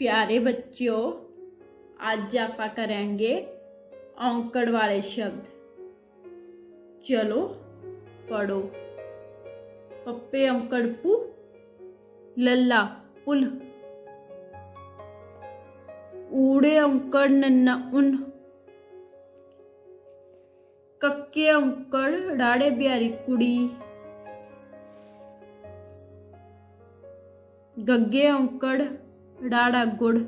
ਪਿਆਰੇ ਬੱਚਿਓ ਅੱਜ ਆਪਾਂ ਕਰਾਂਗੇ ਔਂਕੜ ਵਾਲੇ ਸ਼ਬਦ ਚਲੋ ਪੜੋ ਪੱਪੇ ਔਂਕੜ ਪੂ ਲੱਲਾ ਪੁਲ ਊੜੇ ਔਂਕੜ ਨੰਨਾ ਉਨ ਕੱਕੇ ਔਂਕੜ ਡਾੜੇ ਬਿਹਾਰੀ ਕੁੜੀ ਗੱਗੇ ਔਂਕੜ ਡਾੜਾ ਗੁੜ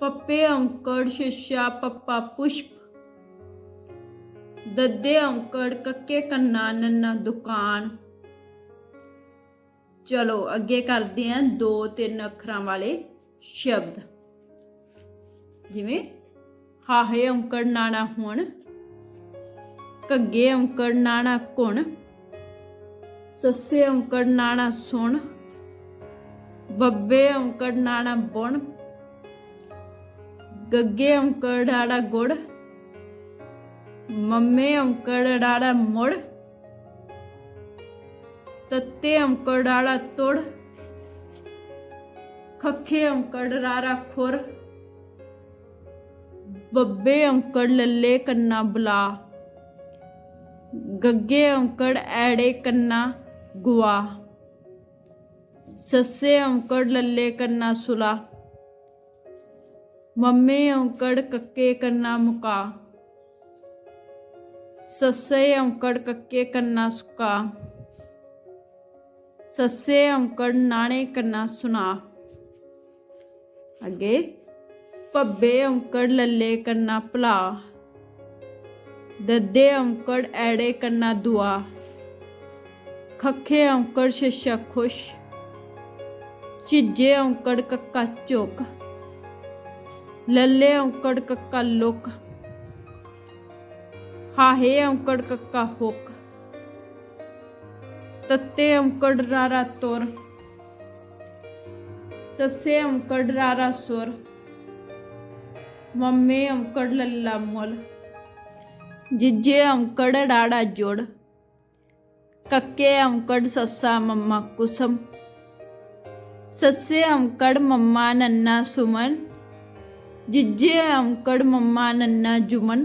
ਪੱਪੇ ਔਂਕੜ ਸ਼ਿਸ਼ਾ, ਪੱਪਾ ਪੁਸ਼ਪ। ਦੱਦੇ ਔਂਕੜ, ਕੱਕੇ ਕੰਨਾ, ਨੰਨਾ ਦੁਕਾਨ। ਚਲੋ, ਅੱਗੇ ਕਰਦੇ ਹਾਂ ਦੋ ਤਿੰਨ ਅੱਖਰਾਂ ਵਾਲੇ ਸ਼ਬਦ। ਜਿਵੇਂ, ਹਾਹੇ ਔਂਕੜ ਨਾਣਾ ਹੁਣ ਕੱਗੇ ਔਂਕੜ ਨਾਣਾ ਕੁਣ ਸੱਸੇ ਔਂਕੜ ਨਾਣਾ ਸੁਣ। ਬੱਬੇ ਔਂਕੜ ਨਾਣਾ ਬੁਣ, ਗੱਗੇ ਔਂਕੜ ਡਾੜਾ ਗੁੜ, ਮੰਮੇ ਔਂਕੜ ਡਾੜਾ ਮੁੜ, ਤੱਤੇ ਔਂਕੜ ਡਾੜਾ ਤੁੜ, ਖੱਖੇ ਔਂਕੜ ਰਾਰਾ ਖੁਰ, ਬੱਬੇ ਔਂਕੜ ਲੱਲੇ ਕੰਨਾ ਬੁਲਾ, ਗੱਗੇ ਔਂਕੜ ਐੜੇ ਕੰਨਾ ਗੁਆ। ਸੱਸੇ ਔਂਕੜ ਲੱਲੇ ਕੰਨਾ ਸੁਲਾ। ਮੰਮੇ ਔਂਕੜ ਕੱਕੇ ਕੰਨਾ ਮੁਕਾ। ਸੱਸੇ ਔਂਕੜ ਕੱਕੇ ਕੰਨਾ ਸੁਕਾ। ਸੱਸੇ ਔਂਕੜ ਨਾਣੇ ਕੰਨਾ ਸੁਨਾ ਅੱਗੇ, ਭੱਬੇ ਔਂਕੜ ਲੱਲੇ ਕੰਨਾ ਭਲਾ। ਦੱਦੇ ਔਂਕੜ ਐੜੇ ਕੰਨਾ ਦੁਆ। ਖੱਖੇ ਔਂਕੜ ਸ਼ਿਸ਼ਾ ਖੁਸ਼। ਚਿੱਜੇ ਔਂਕੜ ਕੱਕਾ ਝੁਕ, ਲੱਲੇ ਔਂਕੜ ਕੱਕਾ ਲੁਕ, ਹਾਹੇ ਔਂਕੜ ਕੱਕਾ ਹੁਕ, ਤੱਤੇ ਔਂਕੜ ਰਾਰਾ ਤੁਰ, ਸੱਸੇ ਔਂਕੜ ਰਾਰਾ ਸੁਰ, ਮੰਮੇ ਔਂਕੜ ਲੱਲਾ ਮੁਲ, ਜਿੱਜੇ ਔਂਕੜ ਡਾੜਾ ਜੋੜ, ਕੱਕੇ ਔਂਕੜ ਸੱਸਾ ਮੰਮਾ ਕੁਸਮ ਸੱਸੇ ਔਂਕੜ ਮੰਮਾ ਨੰਨਾ ਸੁਮਨ, ਜਿੱਜੇ ਔਂਕੜ ਮੰਮਾ ਨੰਨਾ ਜੁਮਨ।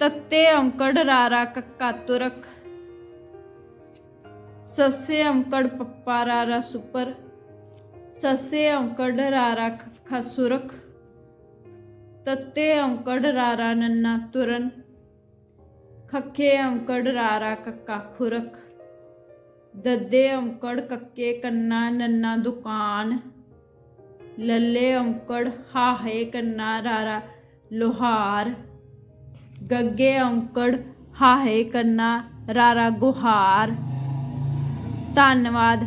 ਤੱਤੇ ਔਂਕੜ ਰਾਰਾ ਕੱਕਾ ਤੁਰਕ, ਸੱਸੇ ਔਂਕੜ ਪੱਪਾ ਰਾਰਾ ਸੁਪਰ, ਸੱਸੇ ਔਂਕੜ ਰਾਰਾ ਖੱਖਾ ਸੁਰਖ, ਤੱਤੇ ਔਂਕੜ ਰਾਰਾ ਨੰਨਾ ਤੁਰਨ, ਖੱਖੇ ਔਂਕੜ ਰਾਰਾ ਕੱਕਾ ਖੁਰਖ। ਦੱਦੇ ਔਂਕੜ ਕੱਕੇ ਕੰਨਾ ਨੰਨਾ ਦੁਕਾਨ। ਲੱਲੇ ਔਂਕੜ ਹਾਹੇ ਕੰਨਾ ਰਾਰਾ ਲੋਹਾਰ। ਗੱਗੇ ਔਂਕੜ ਹਾਹੇ ਕੰਨਾ ਰਾਰਾ ਗੁਹਾਰ। ਧੰਨਵਾਦ